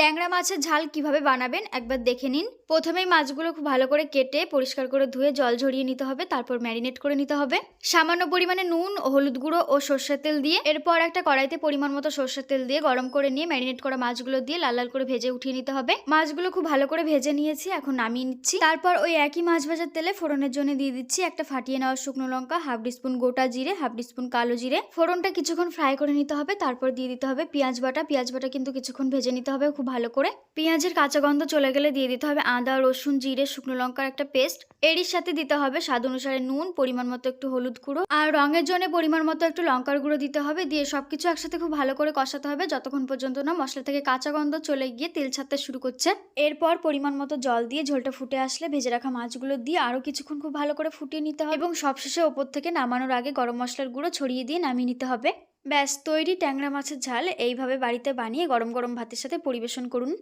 ট্যাংরা মাছের ঝাল কীভাবে বানাবেন একবার দেখে নিন। প্রথমেই মাছগুলো খুব ভালো করে কেটে, পরিষ্কার করে ধুয়ে জল ঝরিয়ে নিতে হবে, তারপর ম্যারিনেট করে নিতে হবে। সামান্য পরিমাণে নুন হলুদ গুঁড়ো ও সর্ষের তেল দিয়ে, এরপর একটা কড়াইতে পরিমাণ মতো সর্ষের তেল দিয়ে গরম করে নিয়ে ম্যারিনেট করা মাছগুলো দিয়ে লাল লাল করে ভেজে উঠিয়ে নিতে হবে। মাছগুলো খুব ভালো করে ভেজে নিয়েছি, এখন নামিয়ে নিচ্ছি। তারপর ওই একই মাছ ভাজার তেলে ফোড়নের জন্য দিয়ে দিচ্ছি একটা ফাটিয়ে নেওয়া শুকনো লঙ্কা, হাফ স্পুন গোটা জিরে, হাফ স্পুন কালো জিরে। ফোড়নটা কিছুক্ষণ ফ্রাই করে নিতে হবে, তারপর দিয়ে দিতে হবে পেঁয়াজ বাটা। পেঁয়াজ বাটা কিন্তু কিছুক্ষণ ভেজে নিতে হবে, খুব ভালো করে। পেঁয়াজের কাঁচা গন্ধ চলে গেলে দিয়ে দিতে হবে আদা, রসুন, জিরে, শুকনো লঙ্কার একটা পেস্ট। এরই সাথে দিতে হবে স্বাদ অনুসারে নুন, পরিমাণ মতো একটু হলুদ গুঁড়ো। আর রঙের জন্য পরিমাণ মতো একটু লঙ্কার গুঁড়ো দিতে হবে। দিয়ে সবকিছু একসাথে খুব ভালো করে কষাতে হবে। যতক্ষণ পর্যন্ত না মশলা থেকে কাঁচা গন্ধ চলে গিয়ে তেল ছাড়তে শুরু করছে। এরপর পরিমাণ মতো জল দিয়ে ঝোলটা ফুটে আসলে ভেজে রাখা মাছগুলো দিয়ে আরও কিছুক্ষণ খুব ভালো করে ফুটিয়ে নিতে হবে। এবং সবশেষে ওপর থেকে নামানোর আগে গরম মশলার গুঁড়ো ছড়িয়ে দিয়ে নামিয়ে নিতে হবে। ব্যাস তৈরি ট্যাংরা মাছের ঝাল এইভাবে বাড়িতে বানিয়ে গরম গরম ভাতের সাথে পরিবেশন করুন।